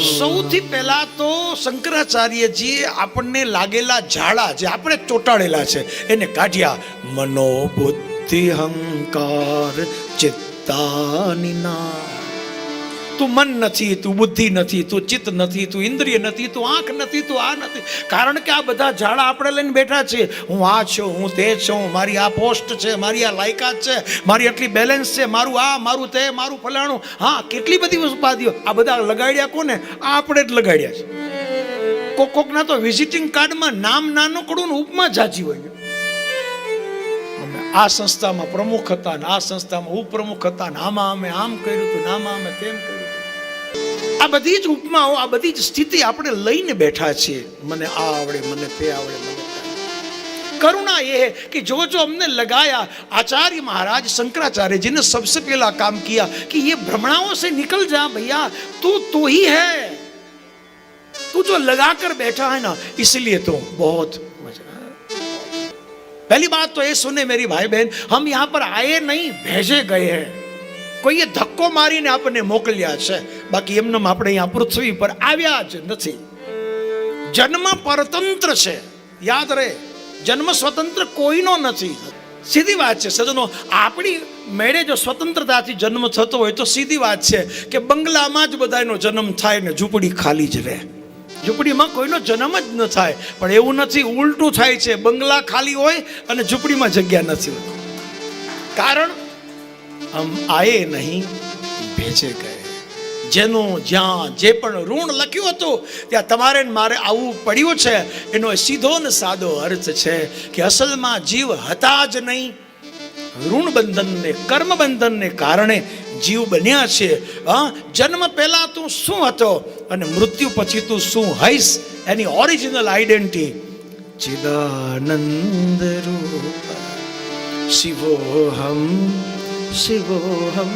સૌથી પહેલા તો શંકરાચાર્યજી આપણને લાગેલા ઝાડા જે આપણે ચોંટાડેલા છે, એને કાઢ્યા. મનોબુદ્ધિ હંકાર ચિત્તાનિના. તું મન નથી, તું બુદ્ધિ નથી, તું ચિત્ત નથી, તું ઇન્દ્રિય નથી, તું આંખ નથી, તું આ નથી. કારણ કે આ બધા ઝાડા આપણે લઈને બેઠા છે હું આ છું, હું તે છું મારી આ પોસ્ટ છે, મારી આ લાયકાત છે, મારી આટલી બેલેન્સ છે, મારું આ, મારું તે, મારું ફલાણું. હા, કેટલી બધી ઉપાધિઓ. આ બધા લગાડ્યા કોને? આ આપણે જ લગાડ્યા છે. કોક કોકના તો વિઝિટિંગ કાર્ડમાં નામ નાનકડું ને ઉપમા જાજી હોય આ સંસ્થામાં પ્રમુખ હતા ને આ સંસ્થામાં ઉપપ્રમુખ હતા ને આમાં અમે આમ કર્યું હતું ને આમાં અમે તેમ કર્યું. આ બધી જ ઉપમાઓ આ બધી જ સ્થિતિ આપણે લઈને બેઠા છીએ મને આ આવડે મને તે આવડે મને તે આવડે. करुणा ये है कि जो जो हमने लगाया आचार्य महाराज शंकराचार्य जी ने सबसे पहला काम किया कि ये भ्रमणाओं से निकल जा भैया तू तू ही है तू जो लगा कर बैठा है ना इसलिए तो बहुत मजा आया। पहली बात तो ये सुने मेरी भाई बहन हम यहाँ पर आए नहीं भेजे गए हैं કોઈએ ધક્કો મારીને આપણને મોકલ્યા છે. બાકી એમને આપણે અહીંયા પૃથ્વી પર આવ્યા જ નથી. જન્મ પરતંત્ર છે. યાદ રહે. જન્મ સ્વતંત્ર કોઈનો નથી. સીધી વાત છે, સજનો. આપણી મેળે જો સ્વતંત્રતાથી જન્મ થતો હોય તો સીધી વાત છે કે બંગલામાં જ બધાનો જન્મ થાય ને ઝૂંપડી ખાલી જ રહે. ઝૂંપડીમાં કોઈનો જન્મ જ ન થાય. પણ એવું નથી, ઉલટું થાય છે. બંગલા ખાલી હોય અને ઝૂંપડીમાં જગ્યા નથી કારણ હમ આયે નહીં, ભેજે ગયે. જેનું જ્યાં જે પણ ઋણ લખ્યું હતું, ત્યાં તમારે મારે આવવું પડ્યું છે. એનો સીધો ને સાદો અર્થ છે કે અસલમાં જીવ હતા જ નહીં. ઋણ બંધનને કર્મ બંધનને કારણે જીવ બન્યા છે. હા, જન્મ પહેલા તું શું હતો અને મૃત્યુ પછી તું શું હઈશ? એની ઓરિજિનલ આઈડેન્ટિટી ચિદાનંદ રૂપ શિવોહમ શિવોહમ